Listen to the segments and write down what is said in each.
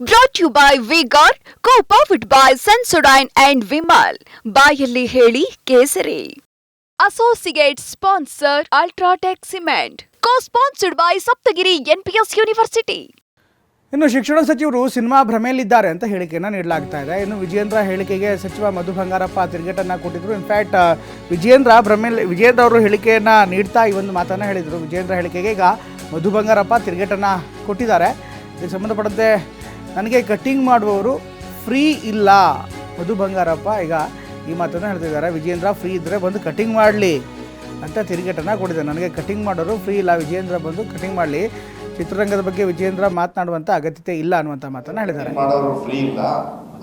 Brought you by V Guard co powered by Sensodyne and Vimal ಬಾಯಲ್ಲಿ ಹೇಳಿ ಕೇಸರಿ. Associate sponsor UltraTech cement co sponsored by Saptagiri NPS university ಇನ್ನು ಶಿಕ್ಷಣ ಸಚಿವರು cinema ಭ್ರಮೆಯಲ್ಲಿದ್ದಾರೆ ಅಂತ ಹೇಳಿಕೆಯನ್ನು ನೀಡಲಾಗ್ತಾ ಇದೆ. ಇನ್ನು ವಿಜೇಂದ್ರ ಹೇಳಿಕೆಗೆ ಸಚಿವ ಮಧು ಬಂಗಾರಪ್ಪ ತಿರುಗೇಟನ್ನು ಕೊಟ್ಟಿದ್ರು. ಇನ್ಫ್ಯಾಕ್ಟ್ ವಿಜೇಂದ್ರ ಭ್ರಮೆಯಲ್ಲಿ ವಿಜೇಂದ್ರ ಅವರು ಹೇಳಿಕೆಯನ್ನು ನೀಡ್ತಾ ಈ ಒಂದು ಮಾತನ್ನು ಹೇಳಿದರು. ವಿಜಯೇಂದ್ರ ಹೇಳಿಕೆಗೆ ಈಗ ಮಧು ಬಂಗಾರಪ್ಪ ತಿರುಗೇಟನ್ನು ಕೊಟ್ಟಿದ್ದಾರೆ. ಇದಕ್ಕೆ ಸಂಬಂಧಪಟ್ಟಂತೆ ನನಗೆ ಕಟ್ಟಿಂಗ್ ಮಾಡುವವರು ಫ್ರೀ ಇಲ್ಲ. ಮಧು ಬಂಗಾರಪ್ಪ ಈಗ ಈ ಮಾತನ್ನು ಹೇಳ್ತಿದ್ದಾರೆ. ವಿಜೇಂದ್ರ ಫ್ರೀ ಇದ್ದರೆ ಬಂದು ಕಟ್ಟಿಂಗ್ ಮಾಡಲಿ ಅಂತ ತಿರುಗೇಟನ್ನು ಕೊಟ್ಟಿದ್ದಾರೆ. ನನಗೆ ಕಟ್ಟಿಂಗ್ ಮಾಡೋರು ಫ್ರೀ ಇಲ್ಲ. ವಿಜೇಂದ್ರ ಬಂದು ಕಟ್ಟಿಂಗ್ ಮಾಡಲಿ. ಚಿತ್ರರಂಗದ ಬಗ್ಗೆ ವಿಜೇಂದ್ರ ಮಾತನಾಡುವಂಥ ಅಗತ್ಯತೆ ಇಲ್ಲ ಅನ್ನುವಂಥ ಮಾತನ್ನು ಹೇಳಿದ್ದಾರೆ. ಮಾಡೋರು ಫ್ರೀ ಇಲ್ಲ.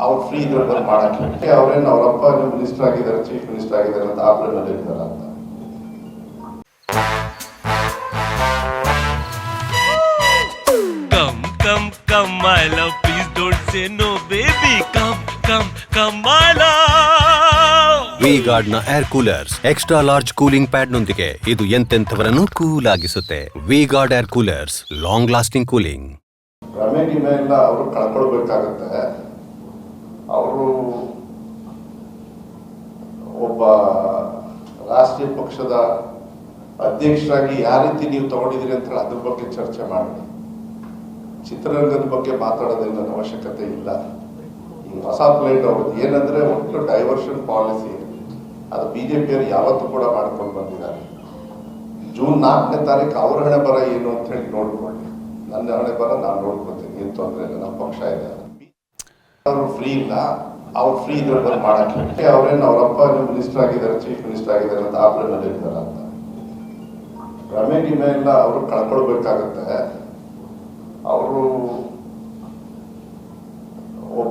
ಅವ್ರು ಫ್ರೀ ಇದ್ರೆ ಬಂದು ಮಾಡಕ್ಕೆ. ಅವ್ರೇನು ಅವರಪ್ಪ ಮಿನಿಸ್ಟರ್ ಆಗಿದ್ದಾರೆ ಚೀಫ್ ಮಿನಿಸ್ಟರ್ ಆಗಿದ್ದಾರೆ ಅಂತ ಆಪರೇಟ್ ಇರ್ತಾರ ಅಂತ. ಕಮ್ ಕಮ್ come, ವಿ ಗಾರ್ಡ್ನ air coolers extra large cooling pad ನೊಂದಿಗೆ ಇದು ಎಂತೆಂಥವರನ್ನು cool ಆಗಿಸುತ್ತೆ V Guard air coolers long lasting cooling ಅವರು ಕಳ್ಕೊಳ್ಬೇಕಾಗತ್ತೆ. ಅವರು ಒಬ್ಬ ರಾಷ್ಟ್ರೀಯ ಪಕ್ಷದ ಅಧ್ಯಕ್ಷರಾಗಿ ಯಾವ ರೀತಿ ನೀವು ತಗೊಂಡಿದ್ದೀರಿ ಅಂತ ಹೇಳಿ ಅದ್ರ ಬಗ್ಗೆ ಚರ್ಚೆ ಮಾಡಿ. ಚಿತ್ರರಂಗದ ಬಗ್ಗೆ ಮಾತಾಡೋದೇನು ನನ್ನ ಅವಶ್ಯಕತೆ ಇಲ್ಲ. ಹೊಸ ಪ್ಲೇಟ್ ಅವ್ರದ್ದು ಏನಂದ್ರೆ ಒಟ್ಟು ಡೈವರ್ಷನ್ ಪಾಲಿಸಿ ಅದು ಬಿಜೆಪಿಯವರು ಯಾವತ್ತೂ ಕೂಡ ಮಾಡ್ಕೊಂಡು ಬಂದಿದ್ದಾರೆ. ಜೂನ್ ನಾಲ್ಕನೇ ತಾರೀಕು ಅವ್ರ ಹಣೆ ಬರ ಏನು ಅಂತ ಹೇಳಿ ನೋಡ್ಕೊಳ್ಳಿ. ನನ್ನ ಹಣೆ ಬರ ನಾನು ನೋಡ್ಕೊತೀನಿ. ಏನು ತೊಂದರೆ ಇಲ್ಲ. ನಮ್ಮ ಪಕ್ಷ ಇದೆ. ಅವರು ಫ್ರೀ ಇಲ್ಲ. ಅವ್ರು ಫ್ರೀ ಇದ್ರೆ ಬಂದು ಮಾಡಕ್ಕೆ ಅವ್ರೇನು ಅವರಪ್ಪ ಮಿನಿಸ್ಟರ್ ಆಗಿದ್ದಾರೆ ಚೀಫ್ ಮಿನಿಸ್ಟರ್ ಆಗಿದ್ದಾರೆ ಅಂತ ಆಪ್ರೇನಲ್ಲಿ ಇರ್ತಾರೆ ಅಂತ. ಭ್ರಮೆ ಗಿಮೆ ಅವರು ಕಳ್ಕೊಳ್ಬೇಕಾಗತ್ತೆ. ಅವರು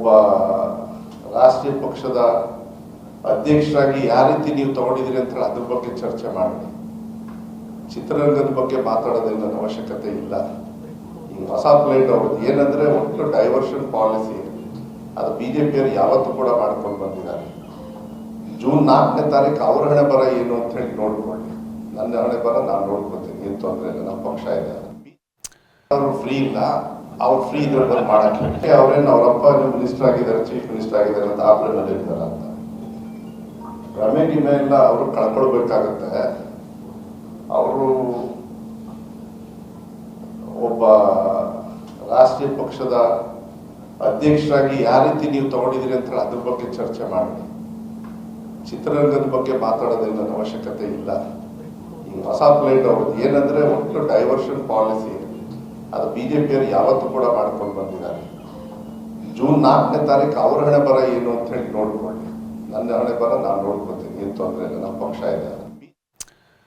ಒಬ್ಬ ರಾಷ್ಟ್ರೀಯ ಪಕ್ಷದ ಅಧ್ಯಕ್ಷರಾಗಿ ಯಾವ ರೀತಿ ನೀವು ತಗೊಂಡಿದ್ದೀರಿ ಅಂತ ಹೇಳಿ ಅದ್ರ ಬಗ್ಗೆ ಚರ್ಚೆ ಮಾಡಿ ಚಿತ್ರರಂಗದ ಬಗ್ಗೆ ಮಾತಾಡೋದ್ರಿಂದ ಅವಶ್ಯಕತೆ ಇಲ್ಲ. ಈ ಹೊಸ ಪ್ಲೇಟ್ ಅವ್ರದ್ದು ಏನಂದ್ರೆ ಒಟ್ಟು ಡೈವರ್ಷನ್ ಪಾಲಿಸಿ ಅದು ಬಿಜೆಪಿಯವರು ಯಾವತ್ತೂ ಕೂಡ ಮಾಡ್ಕೊಂಡು ಬಂದಿದ್ದಾರೆ. ಜೂನ್ ನಾಲ್ಕನೇ ತಾರೀಕು ಅವ್ರ ಹಣೆ ಬರ ಏನು ಅಂತ ಹೇಳಿ ನೋಡ್ಕೊಳ್ಳಿ. ನನ್ನ ಹಣೆ ಬರ ನಾನು ನೋಡ್ಕೊತೀನಿ. ಏನು ತೊಂದರೆ ಇಲ್ಲ. ನಮ್ಮ ಪಕ್ಷ ಇದೆ. ಅವರು ಫ್ರೀ ಇಲ್ಲ. ಅವ್ರು ಫ್ರೀ ಇದ್ರೆ ಬಂದು ಮಾಡಕ್ಕೆ ಅವ್ರೇನು ಅವರಪ್ಪ ಮಿನಿಸ್ಟರ್ ಆಗಿದ್ದಾರೆ ಚೀಫ್ ಮಿನಿಸ್ಟರ್ ಆಗಿದ್ದಾರೆ ಅಂತ ಆಪ್ರೇನಲ್ಲಿ ಇರ್ತಾರೆ ಅಂತ. ಡಿಮೆ ಎಲ್ಲ ಅವರು ಕಳ್ಕೊಳ್ಬೇಕಾಗತ್ತೆ. ಅವರು ಒಬ್ಬ ರಾಷ್ಟ್ರೀಯ ಪಕ್ಷದ ಅಧ್ಯಕ್ಷರಾಗಿ ಯಾವ ರೀತಿ ನೀವು ತಗೊಂಡಿದ್ದೀರಿ ಅಂತ ಅದ್ರ ಬಗ್ಗೆ ಚರ್ಚೆ ಮಾಡಿ. ಚಿತ್ರರಂಗದ ಬಗ್ಗೆ ಮಾತಾಡೋದೇನು ನನ್ನ ಅವಶ್ಯಕತೆ ಇಲ್ಲ. ಈ ಹೊಸ ಪ್ಲೇಟ್ ಅವ್ರದ್ದು ಏನಂದ್ರೆ ಒಟ್ಟು ಡೈವರ್ಷನ್ ಪಾಲಿಸಿ ಅದು ಬಿಜೆಪಿಯವರು ಯಾವತ್ತೂ ಕೂಡ ಮಾಡ್ಕೊಂಡು ಬಂದಿದ್ದಾರೆ. ಜೂನ್ ನಾಲ್ಕನೇ ತಾರೀಕು ಅವ್ರ ಹಣೆ ಬರ ಏನು ಅಂತ ಹೇಳಿ ನೋಡ್ಕೊಳ್ಳಿ. ನನ್ನ ಹಣೆ ಬರ ನಾನು ನೋಡ್ಕೊತೀನಿ, ಏನು ತೊಂದರೆ ಇಲ್ಲ, ನಮ್ಮ ಪಕ್ಷ ಇದೆ.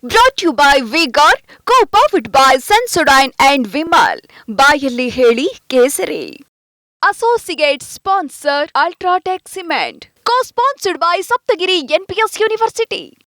Brought you by V Guard co powered by Sensodyne and Vimal ಬಾಯಲ್ಲಿ ಹೇಳಿ ಕೇಸರಿ. Associate sponsor UltraTech cement co sponsored by Saptagiri NPS university